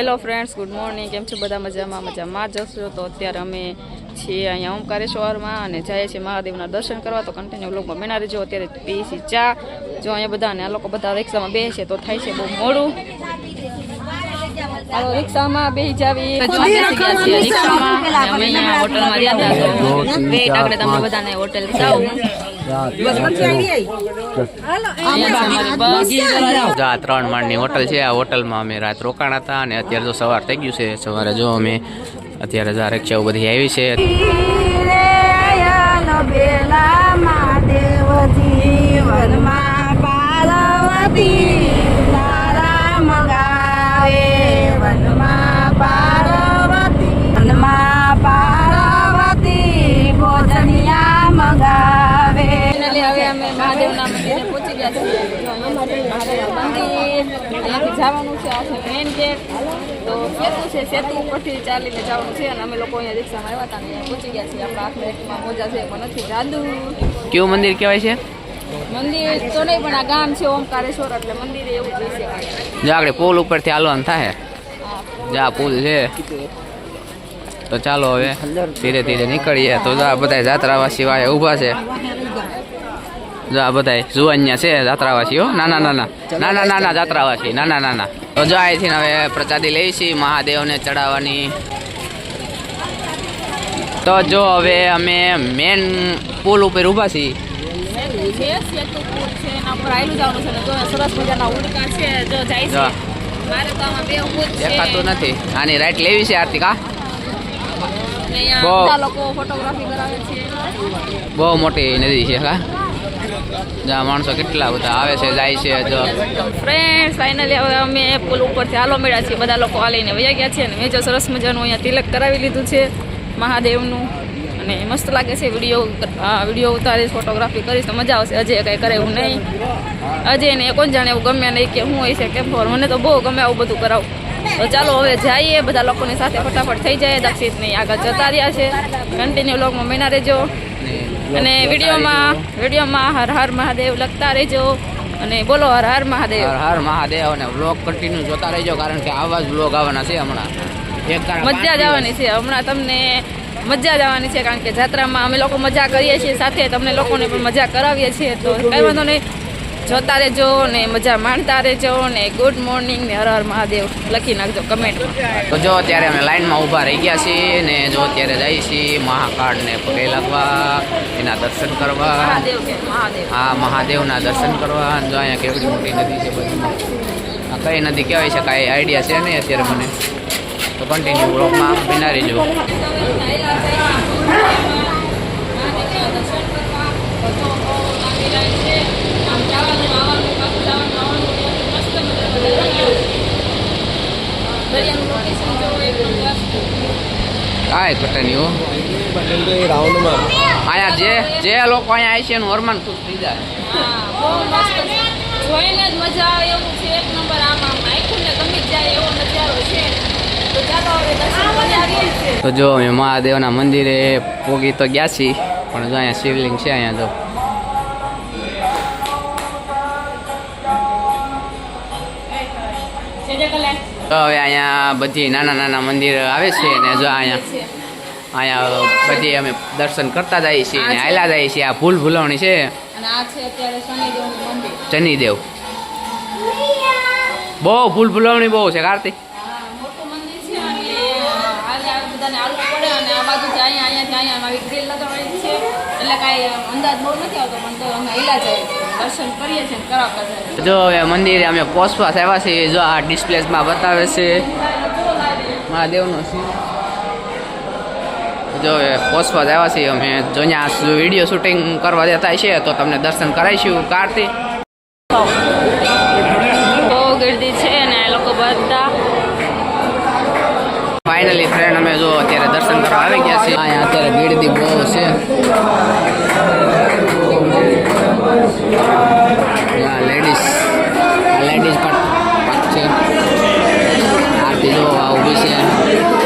Hello friends good morning. કેમ છો બધા મજામાં? મજામાં જશો તો અત્યારે અમે છીએ અહીંયા ઓમકારેશ્વરમાં અને જઈએ છીએ મહાદેવના દર્શન કરવા. તો કન્ટિન્યુ લોકો મેના રહેજો અત્યારે પીએ છીએ ચા. જો અહીંયા બધા અને આ લોકો બધા રિક્ષામાં બે છે તો થાય છે બહુ મોડું. હાલો રિક્ષામાં બે જાવી. રિક્ષામાં. અમે અહીંયા હોટલમાં રહ્યા હતા. તો વેટ આગળ તમે બધાને હોટેલ જાઓ. આ ત્રણ માળની હોટલ છે. આ હોટલમાં અમે રાત રોકાણ હતા અને અત્યારે જો સવાર થઈ ગયું છે. સવારે જો અમે અત્યારે જા રક્ષાઓ બધી આવી છે. ફાઇનલી મહાદેવના મંદિરે પહોંચી ગયા છીએ જો અહીંયા છે મહાદેવનું મંદિર અહીંયાથી જવાનું છે આ છે મેઇન ગેટ તો સેતુ છે સેતુ ઉપરથી ચાલીને જવાનું છે અને અમે લોકો અહીંયા રિક્ષામાં આવ્યા હતા અને અહીંયા પહોંચી ગયા છીએ આપણા હાથમાં એકમાં મોજા છે એમાં નથી જાદુ કેવું મંદિર કહેવાય છે? મંદિર તો નહીં પણ આ ગામ છે ઓમકારેશ્વર એટલે મંદિર એવું જ છે. જો આગળ પુલ ઉપરથી હાલવાનું થાય. જો આ પુલ છે. તો ચાલો હવે ધીરે ધીરે નીકળીએ. તો જો આ બધા જાત્રાવાસી વાળા ઊભા છે. જો આ બધા જુવાનિયા છે જાત્રાવાસીઓ. નાના નાના. નાના નાના જાત્રાવાસી. નાના નાના. તો જો અહીંથી હવે પ્રસાદી લઈ છીએ મહાદેવને ચડાવવાની. તો જો હવે અમે મેન પુલ ઉપર ઊભા છીએ. ને જો. જો જો. જ દેખાતું નથી. આની રાઈટ લેવી છે આરતી કા? અને અહીંયા બહુ. મોટી નદી છે કા? જ્યાં માણસો કેટલા બધા આવે છે જાય છે જો. ફ્રેન્ડ્સ ફાઇનલી હવે અમે પુલ ઉપરથી હાલો મેળ્યા છીએ. બધા લોકો હાલીને વયા ગયા છે અને મેં જો સરસ મજાનું અહીંયા તિલક કરાવી લીધું છે મહાદેવનું. અને મસ્ત લાગે છે વીડિયો વીડિયો ઉતારીશ ફોટોગ્રાફી કરીશ તો મજા આવશે. અજય કંઈ કરે એવું નહીં. અજય ને કોણ જાણે એવું ગમે નહીં કે હું હોય છે કેમ ખબર? મને તો બહુ ગમે આવું બધું કરાવું. તો ચાલો હવે જઈએ બધા લોકોની સાથે ફટાફટ થઈ જાય. દક્ષિતની આગળ જતા રહ્યા છે. કન્ટિન્યુ લોગમાં મહિના રહેજો. અને વિડીયોમાં વિડીયોમાં હર હર મહાદેવ લખતા રહેજો અને બોલો હર હર મહાદેવ. હર હર મહાદેવ અને વ્લોગ કન્ટિન્યુ જોતા રહેજો કારણ કે આવા જ વ્લોગ આવવાના છે હમણાં. એક મજા જ આવવાની છે. હમણાં તમને મજા જ આવવાની છે કારણ કે જાત્રામાં અમે લોકો મજા કરીએ છીએ સાથે તમને લોકોને પણ મજા કરાવીએ છીએ. તો કંઈ વાંધો નહીં. જોતા રહેજો ને મજા માણતા રહેજો ને ગુડ મોર્નિંગ ને હર હર મહાદેવ. લખી નાખજો કમેન્ટમાં. તો જો અત્યારે અમે લાઈનમાં ઊભા રહી ગયા છીએ ને જો અત્યારે જઈએ છીએ મહાકાળને પગે લાગવા એના દર્શન કરવા. આ મહાદેવના દર્શન કરવા જો અહીંયા કેવડી મોટી નદી છે બધી. આ કઈ નદી કહેવાય છે કાંઈ આઈડિયા છે નહીં અત્યારે મને? તો કન્ટિન્યુ બ્લોકમાં બિના રહીજો. કાંઈ ઘટે હો. અહીંયા જે જે લોકો અહીંયા આવી છે એનું હરમાન ખુશ થઈ જાય. જોઈને જ મજા આવે એવું છે એક નંબર આમાં આખું ને ગમી જાય એવો નજારો છે. તો જો અમે મહાદેવના મંદિરે પોગી તો ગયા છીએ પણ જો અહીંયા શિવલિંગ છે અહીંયા જો. તો હવે અહીંયા બધી નાના નાના મંદિર આવે છે ને જો અહીંયા. અહીંયા બધી અમે દર્શન કરતા જઈએ છીએ અને આયલા જઈએ છીએ. આ ભૂલ ભૂલવણી છે. શનિદેવ. બહુ ભૂલ ભૂલવણી બહુ છે કાર્તિક. જો હવે મંદિરે અમે પોસવા આવ્યા છીએ જો આ ડિસ્પ્લેસમાં બતાવે છે. મહાદેવનો છે. જો પોસવા જ આવ્યા છીએ અમે જો અહીંયા વીડિયો શૂટિંગ કરવા દેતા છે તો તમને દર્શન કરાવીશું કારથી. બહુ ગીર્દી છે અને એ લોકો બધા. ફાઇનલી ફ્રેન્ડ અમે જો અત્યારે દર્શન કરવા આવી ગયા છીએ. અહીંયા અત્યારે ભીડદી બહુ છે. લેડીઝ લેડીઝ પણ છે. આરતી જો ઊભી છે.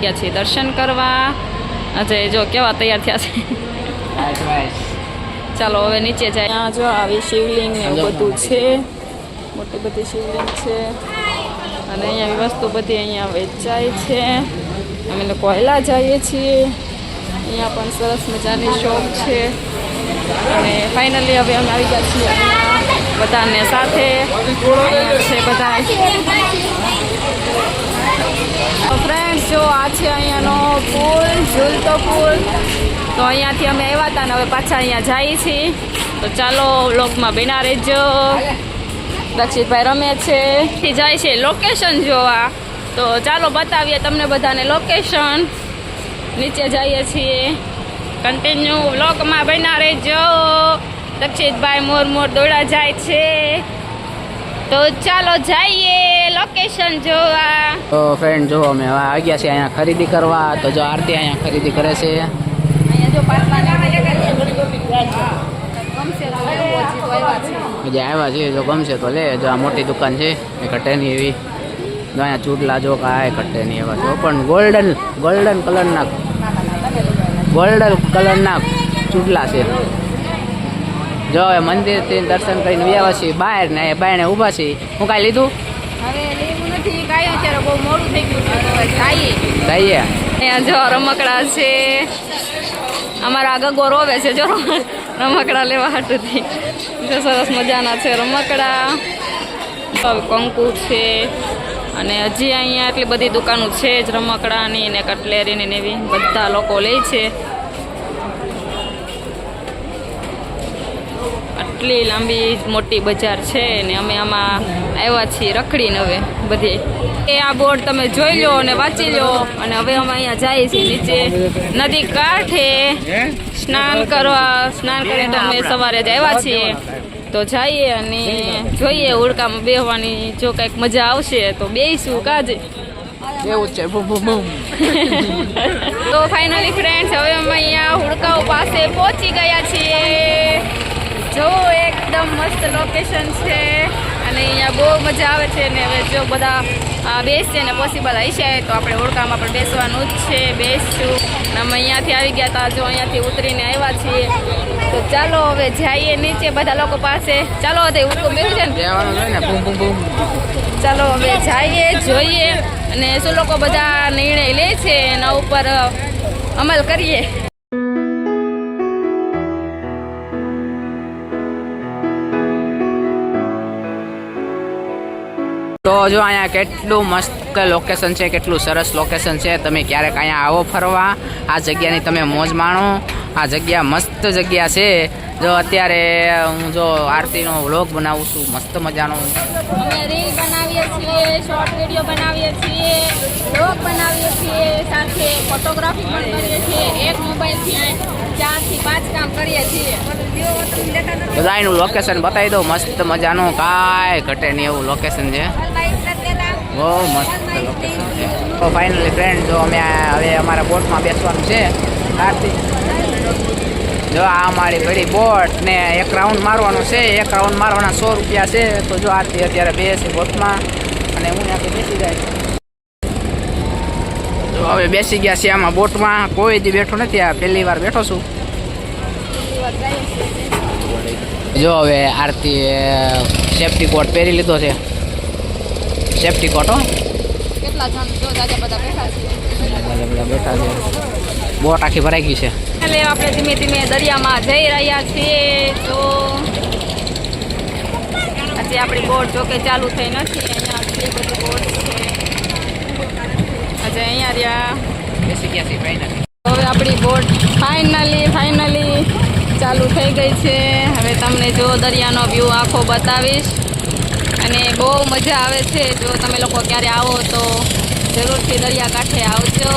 ગયા છીએ દર્શન કરવા. આજે જો કેવા તૈયાર થયા છે. ચાલો, હવે નીચે જાય. જો આવી શિવલિંગ એવું બધું છે. મોટી બધી શિવલિંગ છે. અને અહીંયા વસ્તુ બધી અહીંયા વેચાય છે. અમે લોકો વહેલા જઈએ છીએ. અહીંયા પણ સરસ મજાની શોપ છે. અને ફાઇનલી હવે અમે આવી ગયા છીએ. બધાને સાથે. છે બધા ફ્રેન્ડ્સ જો આ છે અહીંયાનો પુલ, ઝૂલતો પુલ. તો અહીંયાથી અમે આવ્યા હતા ને હવે પાછા અહીંયા જઈએ છીએ તો ચાલો લોકમાં બેના રહેજો. દક્ષિતભાઈ રમે છે. જાય છે લોકેશન જોવા. તો ચાલો બતાવીએ તમને બધાને લોકેશન નીચે જઈએ છીએ. કન્ટિન્યુ વ્લોગમાં બેના રહેજો. દક્ષિતભાઈ મોર મોર દોડા જાય છે. તો ચાલો જઈએ લોકેશન જોવા. તો ફ્રેન્ડ જો અમે હવે આવી ગયા છીએ અહીંયા ખરીદી કરવા. તો જો આરતી અહીંયા ખરીદી કરે છે. જો આવ્યા છે. જે આવ્યા ગમશે તો લે. જો આ મોટી દુકાન છે એ કટેની એવી. જો અહીંયા ચૂડલા જો કાંઈ કટેની એવા. જો પણ ગોલ્ડન ગોલ્ડન કલરના ગોલ્ડન કલરના ચૂડલા છે. જો હવે મંદિરથી દર્શન કરીને વ્યાવા છીએ બહાર ને બાયણે ઊભા છીએ હું કાંઈ લીધું? જઈએ અહીંયા જો રમકડા છે. અમારા રોવે છે જો રમકડા લેવા હાટુથી. જો સરસ મજાના છે રમકડા. કંકુ છે. અને હજી અહીંયા એટલી બધી દુકાનો છે જ રમકડાની ને કટલેરીની ને એવી. બધા લોકો લે છે. આટલી લાંબી મોટી બજાર છે ને અમે આમાં આવ્યા છીએ રખડીને હવે બધે. એ આ બોર્ડ તમે જોઈ લો અને વાંચી લો. અને હવે અમે અહીંયા જઈએ છીએ નીચે નદી કાંઠે સ્નાન કરવા સ્નાન કરીને તો અમે સવારે જ આવ્યા છીએ. તો જઈએ અને જોઈએ ઉડકામાં બેહવાની જો કંઈક મજા આવશે તો બેસીશું કાજે. એવું છે તો ફાઇનલી ફ્રેન્ડ્સ હવે અમે અહીંયા હુડકાઓ પાસે પહોંચી ગયા છીએ. એકદમ મસ્ત લોકેશન છે. અને અહીંયા બહુ મજા આવે છે ને હવે જો બધા બેસીએ બેસશે ને પોસિબલ હશે તો આપણે ઓળખામાં પણ બેસવાનું જ છે બેસશું. અને અમે અહીંયાથી આવી ગયા હતા જો અહીંયાથી ઉતરીને આવ્યા છીએ. તો ચાલો હવે જઈએ નીચે બધા લોકો પાસે. ચાલો હવે ઉડકો બેસું બૂમ ચાલો હવે જઈએ જોઈએ. અને શું લોકો બધા નિર્ણય લે છે? એના ઉપર અમલ કરીએ. જો અહીંયા કેટલું મસ્ત લોકેશન છે કેટલું સરસ લોકેશન છે. તમે ક્યારેક અહીંયા આવો ફરવા આ જગ્યાની તમે મોજ માણો. આ જગ્યા મસ્ત જગ્યા છે. જો અત્યારે હું જો આરતીનો વ્લોગ બનાવું છું મસ્ત મજાનો. અમે રીલ બનાવીએ છીએ શોર્ટ વીડિયો બનાવીએ છીએ બ્લોગ બનાવીએ છીએ સાથે ફોટોગ્રાફી પણ કરીએ છીએ. એક મોબાઈલથી ચારથી પાંચ કામ કરીએ છીએ. બધાનું લોકેશન બતાવી દો મસ્ત મજાનું. કાંઈ ઘટે નહીં એવું લોકેશન છે. બહુ મસ્ત તો ફાઇનલી ફ્રેન્ડ જો અમે હવે અમારા બોટમાં બેસવાનું છે, આરતી. જો આ અમારી ઘડી બોટ ને એક રાઉન્ડ મારવાનું છે, એક રાઉન્ડ મારવાના સો રૂપિયા છે. તો જો આરતી અત્યારે બેસે બોટમાં અને હું ત્યાંથી બેસી જાય. તો હવે બેસી ગયા છે આમાં બોટમાં. કોઈ દી બેઠો નથી, આ પહેલી વાર બેઠો છું. જો હવે આરતી સેફટી કોટ પહેરી લીધો છે. સેફટી કોટો કેટલા જણ જો દાદા બધા બેઠા છીએ બધા બધા બેઠા છે. બોટ આખી ભરાઈ ગઈ છે. એટલે આપણે ધીમે ધીમે દરિયામાં જઈ રહ્યા છીએ. તો આજે આપણી બોટ જોકે ચાલુ થઈ નથી. અહીંયા આટલી બધી બોટ. છે આજે અહીંયા રહ્યા. બેસી ગયા છે ફાઇનલી હવે આપણી બોટ ફાઇનલી ફાઇનલી ચાલુ થઈ ગઈ છે. હવે તમને જો દરિયાનો વ્યૂ આખો બતાવીશ. અને બહુ મજા આવે છે. જો તમે લોકો ક્યારે આવો તો જરૂરથી દરિયા કાંઠે આવજો.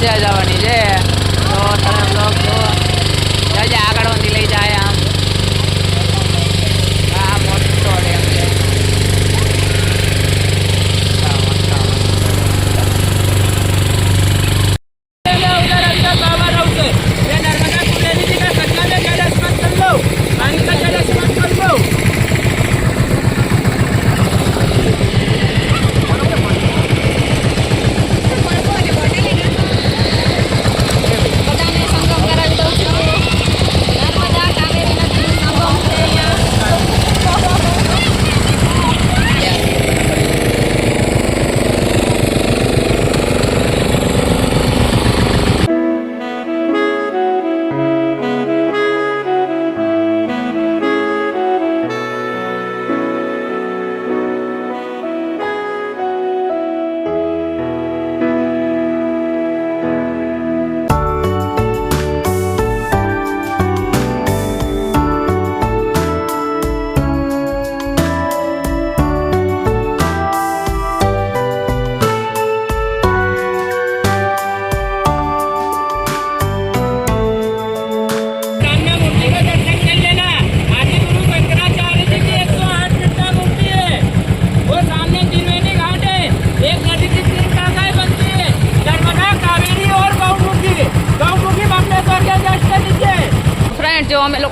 મજા જ છે. તો તમે બ્લોગ જો. આગળ વધી લઈ જાય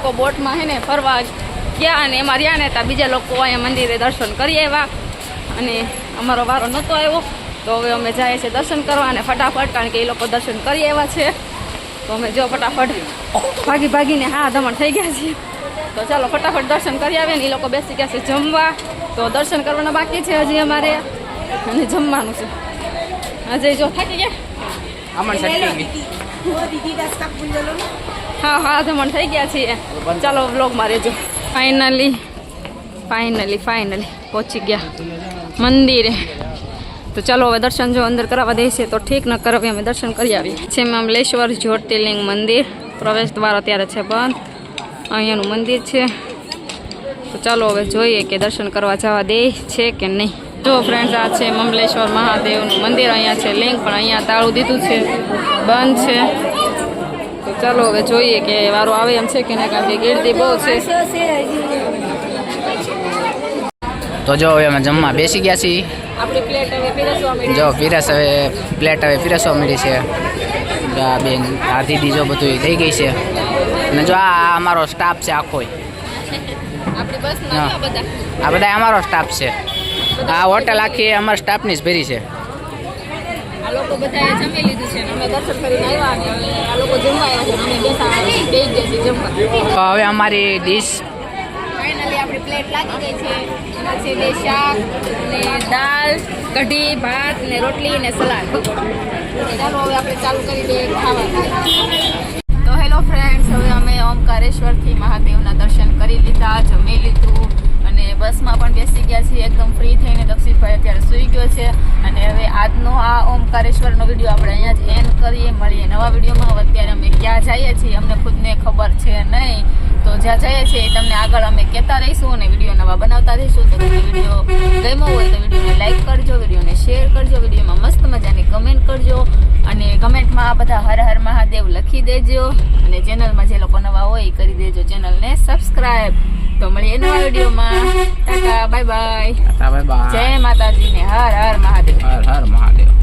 લોકો બોટમાં હે ને ફરવા ગયા અને એમાં રહ્યા ને ત્યાં બીજા લોકો અહીંયા મંદિરે દર્શન કરી આવ્યા. અને અમારો વારો નહોતો આવ્યો. તો હવે અમે જઈએ છીએ દર્શન કરવા અને ફટાફટ કારણ કે એ લોકો દર્શન કરી આવ્યા છે. તો અમે જો ફટાફટ ભાગી ભાગીને હા દમણ થઈ ગયા છીએ. તો ચાલો ફટાફટ દર્શન કરી આવીએ ને એ લોકો બેસી ગયા છે જમવા. તો દર્શન કરવાના બાકી છે હજી અમારે. અને જમવાનું છે. હજી જો થાકી ગયા. હા હા જમણ થઈ ગયા છીએ. ચાલો વ્લોગમાં રહેજો. ફાઇનલી ફાઇનલી ફાઇનલી પહોંચી ગયા. મંદિરે. તો ચાલો, હવે દર્શન જો અંદર કરાવવા દેશે તો ઠીક ન કરાવી અમે દર્શન કરી આવીએ. છે મમલેશ્વર જ્યોતિર્લિંગ મંદિર. પ્રવેશ દ્વાર અત્યારે છે બંધ. અહીંયાનું મંદિર છે. તો ચાલો, હવે જોઈએ કે દર્શન કરવા જવા દે છે કે નહીં. જો ફ્રેન્ડ્સ આ છે મમલેશ્વર મહાદેવનું મંદિર. અહીંયા છે લિંક પણ અહીંયા તાળું દીધું છે. બંધ છે. તો ચાલો હવે જોઈએ કે વારો આવે એમ છે કે નહીં કારણ કે ગીરદી બહુ છે. તો જો હવે અમે જમવા બેસી ગયા છીએ. જો પીરસ હવે પ્લેટ હવે પીરસવા મળી છે. આ બેન આ દીદી જો બધું થઈ ગઈ છે. અને જો આ અમારો સ્ટાફ છે આખો. આ બધા. અમારો સ્ટાફ છે. આ હોટલ આખી અમારા સ્ટાફની જ ભરી છે. આ લોકો બધાએ જમી લીધું છે અમે દર્શન કરીને આવ્યા અને આ લોકો જમવા આવ્યા છે અમે બેસા બે ગયા છે જમવા. હવે અમારી ડીશ ફાઇનલી આપણી પ્લેટ લાગી ગઈ છે. એમાં છે બે શાક અને દાળ કઢી ભાત ને રોટલી ને સલાડ. ચાલો હવે આપણે ચાલુ કરી દઈએ ખાવાનું. તો હેલો ફ્રેન્ડ્સ હવે અમે ઓમકારેશ્વરથી મહાદેવના દર્શન કરી લીધા જમી લીધું. અને બસમાં પણ બેસી ગયા છીએ, એકદમ ફ્રી થઈને દક્ષિણભાઈ અત્યારે સૂઈ ગયો છે. અને હવે આજનો આ ઓમકારેશ્વરનો વીડિયો આપણે અહીંયા જ એન્ડ કરીએ, મળીએ નવા વિડીયોમાં. અત્યારે અમે ક્યાં જઈએ છીએ, અમને ખુદને ખબર છે નહીં. તો જ્યાં જઈએ છીએ તમને આગળ અમે કહેતા રહીશું અને વીડિયો નવા બનાવતા રહીશું. તો વીડિયો ગમ્યો હોય તો વિડીયોને લાઈક કરજો, વિડીયોને શેર કરજો, વિડીયોમાં મસ્ત મજાની કમેન્ટ કરજો. અને કમેન્ટમાં આ બધા હર હર મહાદેવ લખી દેજો. અને ચેનલમાં જે લોકો નવા હોય એ કરી દેજો. ચેનલને સબસ્ક્રાઈબ તો મળીએ નવા વિડીયોમાં. Tata bye bye bye bye જય માતાજી ને હર હર મહાદેવ. હર હર મહાદેવ.